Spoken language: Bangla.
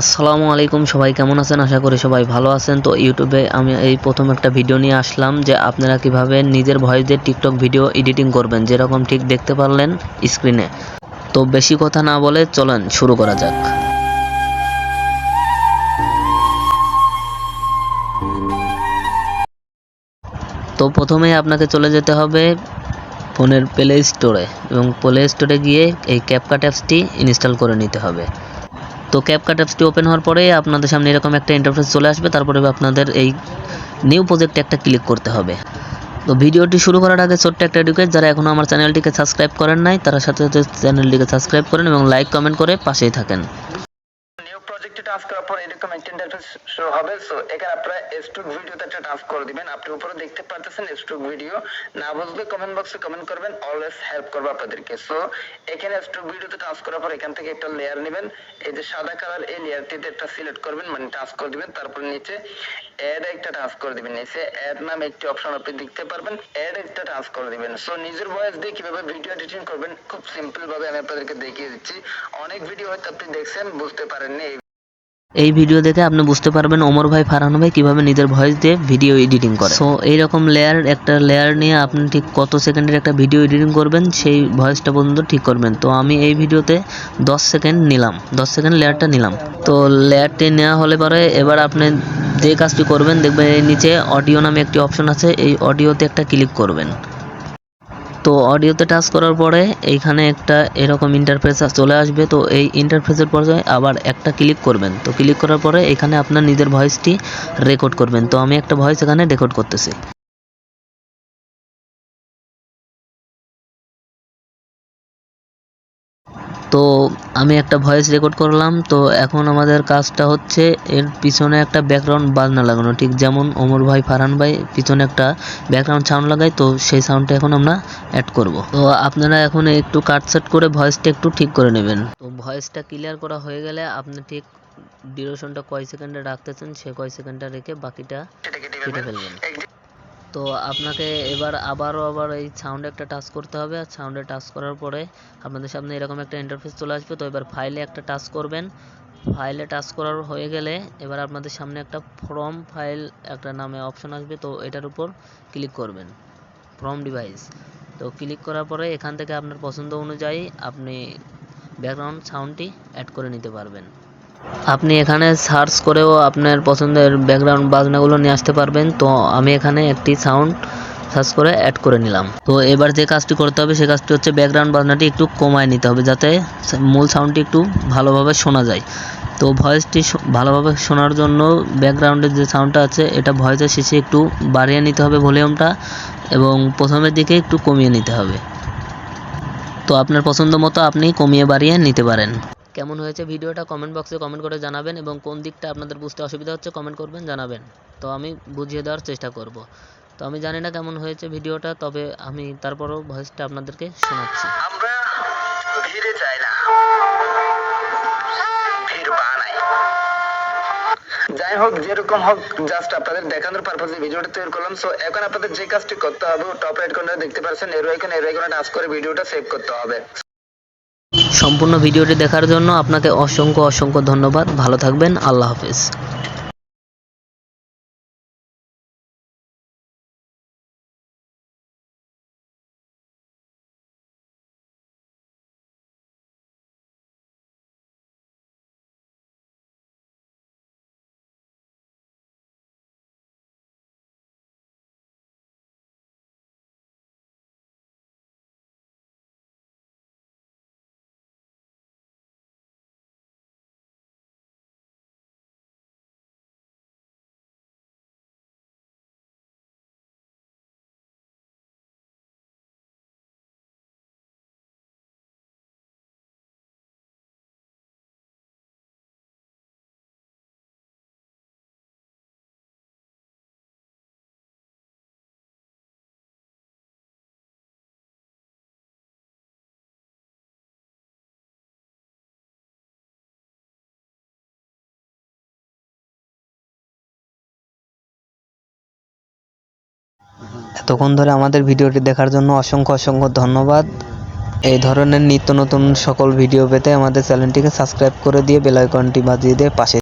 আসসালামু আলাইকুম, সবাই কেমন আছেন? আশা করি সবাই ভালো আছেন। তো ইউটিউবে আমি এই প্রথম একটা ভিডিও নিয়ে আসলাম যে আপনারা কীভাবে নিজের ভয়েস দিয়ে টিকটক ভিডিও এডিটিং করবেন, যেরকম ঠিক দেখতে পারলেন স্ক্রিনে। তো বেশি কথা না বলে চলেন শুরু করা যাক। তো প্রথমেই আপনাকে চলে যেতে হবে ফোনের প্লে স্টোরে এবং প্লে স্টোরে গিয়ে এই ক্যাপকাট অ্যাপসটি ইনস্টল করে নিতে হবে। তো ক্যাপকাট অ্যাপসটি ওপেন হওয়ার পরে আপনাদের সামনে এরকম একটা ইন্টারফেস চলে আসবে। তারপরে আপনাদের এই নিউ প্রজেক্টে একটা ক্লিক করতে হবে। তো ভিডিওটি শুরু করার আগে ছোট্ট একটা রিকোয়েস্ট যারা এখনও আমার চ্যানেলটিকে সাবস্ক্রাইব করেন নাই, তারা সাথে সাথে চ্যানেলটিকে সাবস্ক্রাইব করেন এবং লাইক কমেন্ট করে পাশেই থাকেন। প্রজেক্টে টাস্ক করার পর এরকম একটা ইন্টারফেস শো হবে। সো এখানে আপনারা স্ট্রোক ভিডিওতে একটা টাস্ক করে দিবেন। আপনি উপরে দেখতে পাচ্ছেন স্ট্রোক ভিডিও না বুঝলে কমেন্ট বক্সে কমেন্ট করবেন অলওয়েজ হেল্প করবে আপনাদেরকে। সো এখানে স্ট্রোক ভিডিওতে টাস্ক করার পর এখান থেকে একটা লেয়ার নেবেন। এই যে সাদা কালার এই লেয়ারটিতে একটা সিলেক্ট করবেন মানে টাস্ক করে দিবেন। তারপর নিচে অ্যাড একটা টাস্ক করে দিবেন। নিচে অ্যাড নামে একটি অপশন আপনি দেখতে পারবেন। অ্যাড একটা টাস্ক করে দিবেন। সো নিজের ভয়েস দিয়ে কীভাবে ভিডিও এডিটিং করবেন, খুব সিম্পল ভাবে আমি আপনাদেরকে দেখিয়ে দিচ্ছি। অনেক ভিডিও হয়তো আপনি দেখছেন, বুঝতে পারেননি। এই ভিডিও দেখে আপনি বুঝতে পারবেন ওমর ভাই, ফারহান ভাই কীভাবে নিজের ভয়েস দিয়ে ভিডিও এডিটিং করে। সো এইরকম লেয়ার একটা লেয়ার নিয়ে আপনি ঠিক কত সেকেন্ডের একটা ভিডিও এডিটিং করবেন, সেই ভয়েসটা পর্যন্ত ঠিক করবেন। তো আমি এই ভিডিওতে 10 সেকেন্ড নিলাম 10 সেকেন্ড লেয়ারটা নিলাম। তো লেয়ারটি নেওয়া হলে পরে এবার আপনি যে কাজটি করবেন, দেখবেন এই নিচে অডিও নামে একটি অপশন আছে, এই অডিওতে একটা ক্লিক করবেন। তো অডিওতে টাচ করার পরে এইখানে একটা এরকম ইন্টারফেস চলে আসবে। তো এই ইন্টারফেসের পর্যায়ে আবার একটা ক্লিক করবেন। তো ক্লিক করার পরে এখানে আপনার নিজের ভয়েসটি রেকর্ড করবেন। তো আমি একটা ভয়েস এখানে রেকর্ড করতেছি। তো আমি একটা ভয়েস রেকর্ড করলাম তো এখন আমাদের কাজটা হচ্ছে এর পিছনে একটা ব্যাকগ্রাউন্ড বাজনা লাগানো। ঠিক যেমন ওমর ভাই ফারহান ভাই পিছনে একটা ব্যাকগ্রাউন্ড সাউন্ড লাগাই তো সেই সাউন্ডটা এখন আমরা অ্যাড করব। তো আপনারা এখন একটু কাট সেট করে ভয়েসটা একটু ঠিক করে নেবেন। তো ভয়েসটা ক্লিয়ার করা হয়ে গেলে আপনি ঠিক ডিউরেশনটা কয় সেকেন্ডে রাখতেছেন সে কয় সেকেন্ডটা রেখে বাকিটা কেটে ফেলবেন। তো আপনাকে এবার আবারও আবার এই সাউন্ডে একটা টাচ করতে হবে। আর সাউন্ডে টাচ করার পরে আপনাদের সামনে এরকম একটা ইন্টারফেস চলে আসবে। তো এবার ফাইলে একটা টাচ করবেন। ফাইলে টাচ করার হয়ে গেলে এবার আপনাদের সামনে একটা ফ্রম ফাইল একটা নামে অপশন আসবে। তো এটার উপর ক্লিক করবেন। ফ্রম ডিভাইস তো ক্লিক করার পরে এখান থেকে আপনার পছন্দ অনুযায়ী আপনি ব্যাকগ্রাউন্ড সাউন্ডটি অ্যাড করে নিতে পারবেন। আপনি এখানে সার্চ করেও আপনার পছন্দের ব্যাকগ্রাউন্ড বাজনাগুলো নিয়ে আসতে পারবেন। তো আমি এখানে একটি সাউন্ড সার্চ করে অ্যাড করে নিলাম। তো এবার যে কাজটি করতে হবে, সে কাজটি হচ্ছে ব্যাকগ্রাউন্ড বাজনাটি একটু কমায় নিতে হবে যাতে মূল সাউন্ডটি একটু ভালোভাবে শোনা যায়। তো ভয়েসটি ভালোভাবে শোনার জন্য ব্যাকগ্রাউন্ডের যে সাউন্ডটা আছে, এটা ভয়েসের শেষে একটু বাড়িয়ে নিতে হবে ভলিউমটা এবং প্রথমের দিকে একটু কমিয়ে নিতে হবে। তো আপনার পছন্দ মতো আপনি কমিয়ে বাড়িয়ে নিতে পারেন। কেমন হয়েছে ভিডিওটা কমেন্ট বক্সে কমেন্ট করে জানাবেন এবং কোন দিকটা আপনাদের বুঝতে অসুবিধা হচ্ছে কমেন্ট করবেন, জানাবেন। তো আমি বুঝিয়ে দেওয়ার চেষ্টা করব। তো আমি জানি না কেমন হয়েছে ভিডিওটা, তবে আমি তারপরও ভয়েসটা আপনাদেরকে শোনাচ্ছি। যাই হোক, যেরকম হোক জাস্ট আপনাদের দেখানোর পারপাসে ভিডিওটা তৈরি করলাম। সো এখন আপনাদের যে কাজটি করতে হবে টপ রাইট কর্নারে দেখতে পাচ্ছেন এর আইকন এর আইকনে টাচ করে ভিডিওটা সেভ করতে হবে। সম্পূর্ণ ভিডিওটি দেখার জন্য আপনাকে অসংখ্য অসংখ্য ধন্যবাদ। ভালো থাকবেন। আল্লাহ হাফেজ। এতক্ষণ ধরে আমাদের ভিডিওটি দেখার জন্য অসংখ্য অসংখ্য ধন্যবাদ। এই ধরনের নিত্য নতুন সকল ভিডিও পেতে আমাদের চ্যানেলটিকে সাবস্ক্রাইব করে দিয়ে বেলাইকনটি বাজিয়ে দিয়ে পাশে